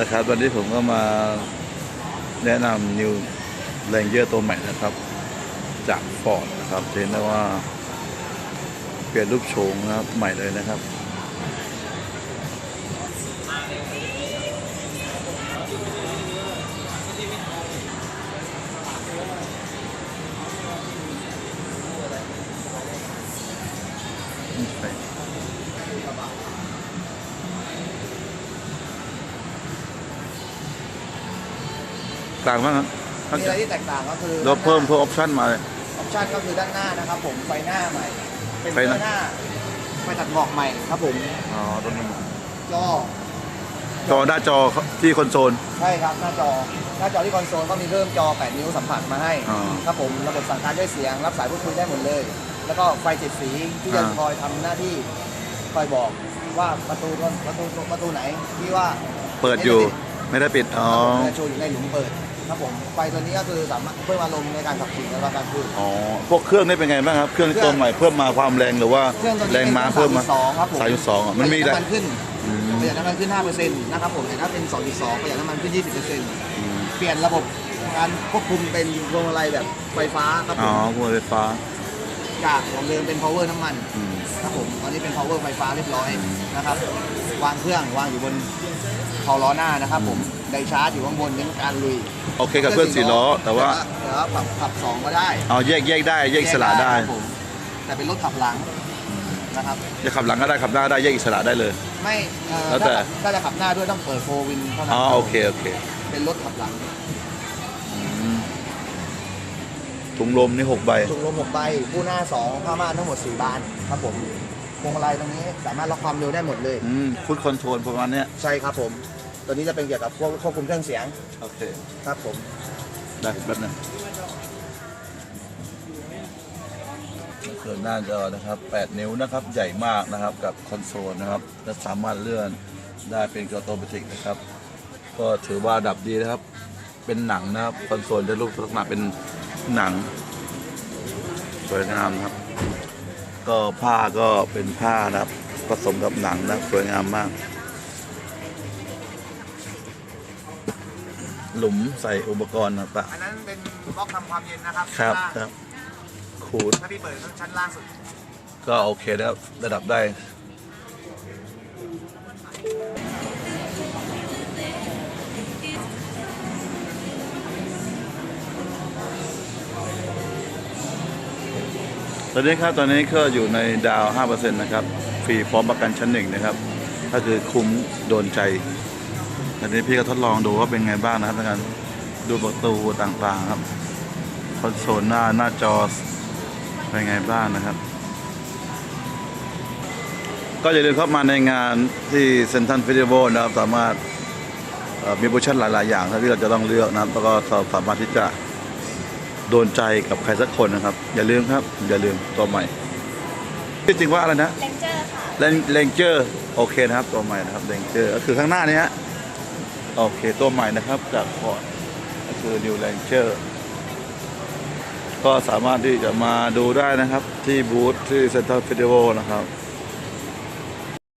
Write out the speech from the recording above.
นะครับ วันนี้ผมก็มาแนะนำ New Ranger ตัวใหม่นะครับ จากฟอร์ดนะครับเห็นได้ว่า เปลี่ยนรูปโฉมนะครับใหม่เลยนะครับ ต่างมากครับมีอะไรที่แตกต่างก็คือเราเพิ่มเพิ่มออปชั่นมาเลยออปชั่นก็คือด้านหน้านะครับ ผมไฟหน้าใหม่ เป็นไฟไฟหน้าหน้าไฟตัดหมอกใหม่ครับผมอ๋อตรงนี้จอจอหน้าจอที่คอนโซลใช่ครับหน้าจอหน้าจอที่คอนโซลก็มีเพิ่มจอ 8 นิ้วสัมผัสมาให้อ๋อครับผมระบบสั่งการด้วยเสียง รับสายพูดคุยได้หมดเลย แล้วก็ไฟเจ็ดสีที่จะอ่าคอยทำหน้าที่คอยบอกว่าประตูประตูประตูไหนที่ว่าเปิดอยู่ไม่ได้ปิดอ๋อจะโชว์อยู่ในหลุมเปิด ครับผมไฟตัวนี้ก็คือสามารถเพิ่มอารมณ์ในการขับขี่ในเวลากลางคืน อ๋อ พวกเครื่องนี่เป็นไงบ้างครับ เครื่องตัวใหม่เพิ่มมาความแรงหรือว่าเครื่องตัวนี้แรงม้าเพิ่มมาสองครับผม สายจุดสองอะมันมีปแต่ระหยัดน้ำมันขึ้นอืม ประหยัดน้ำมันขึ้น5%นะครับผมแต่ถ้าเป็น 2.2 ประหยัดน้ำมันขึ้น 20%อืมเปลี่ยนระบบการควบคุมเป็นพวงมาลัยแบบไฟฟ้าครับผอ๋อมพวกไฟฟ้าจากของเดิมเป็น power น้ำมันอืม ครับผมตอนนี้เป็น power ไฟฟ้าเรียบร้อยนะครับวางเครื่องวางอยู่บนเผาล้อหน้านะครับผมไดชาร์จอยู่ข้างบนเน้นการลุย โอเคกับเครื่องสี่ล้อแต่ว่าแต่ว่าขับขับสองก็ได้เอาแยกแยกได้แยกอิสระได้ครับผมแต่เป็นรถขับหลังนะครับจะขับหลังก็ได้ขับหน้าได้แยกอิสระได้เลย ไม่เอ่อแล้วแต่ ถ้าจะขับหน้าด้วยต้องเปิดโฟวินเท่านั้นอ๋อโอเคโอเคเป็นรถขับหลังอืมถุงลมนี่หกใบถุงลมหกใบผู้หน้าสองผ้าม่านทั้งหมดสี่บานครับผมพวงมาลัยตรงนี้สามารถล็อกความเร็วได้หมดเลย อืมฟุตคอนโทรลประมาณเนี้ยใช่ครับผม ตัวนี้จะเป็นเกี่ยวกับควบควบคุมเครื่องเสียงโอเค ครับผม ได้แป๊บนึงเกิดหน้าจอนะครับ 8 นิ้วนะครับ ใหญ่มากนะครับ กับคอนโซลนะครับ และสามารถเลื่อนได้เป็นกอโตเมติกนะครับ ก็ถือว่าดับดีนะครับ เป็นหนังนะครับ คอนโซลจะรูปลักษณะเป็นหนัง สวยงามนะครับ ก็ผ้าก็เป็นผ้านะครับ ผสมกับหนังนะ สวยงามมาก หลุมใส่อุปกรณ์ต่างอันนั้นเป็นบล็อกทำความเย็นนะครับๆครับครับขูดถ้าพี่เปิดชั้นล่างสุด ก็โอเคแล้วระดับได้ตอนนี้ครับตอนนี้ก็อยู่ในดาว 5%นะครับ ฟรีพร้อมประกันชั้นหนึ่งนะครับถ้าคือคุ้มโดนใจ ตอนนี้พี่ก็ทดลองดูว่าเป็นไงบ้างนะครับในการดูประตูต่างๆครับคอนโซลหน้าหน้าจอเป็นไงบ้างนะครับ ก็อย่าลืมเข้ามาในงานที่เซนทันเฟสติวัลนะครับ สามารถเอ่อมีโปรโมชั่นหลาย ๆ อย่างครับที่เราจะต้องเลือกนะครับแล้วก็เราสามารถที่จะโดนใจกับใครสักคนนะครับ อย่าลืมครับ อย่าลืมตัวใหม่ที่จริงว่าอะไรนะเลนเจอร์ค่ะเลนเลนเจอร์โอเคนะครับ ตัวใหม่นะครับเลนเจอร์ก็คือข้างหน้านี้ฮะ โอเคตัวใหม่นะครับจากฟอร์ดก็คือ New Ranger ก็สามารถที่จะมาดูได้นะครับที่บูธที่เซ็นทรัลเฟสติวัลนะครับ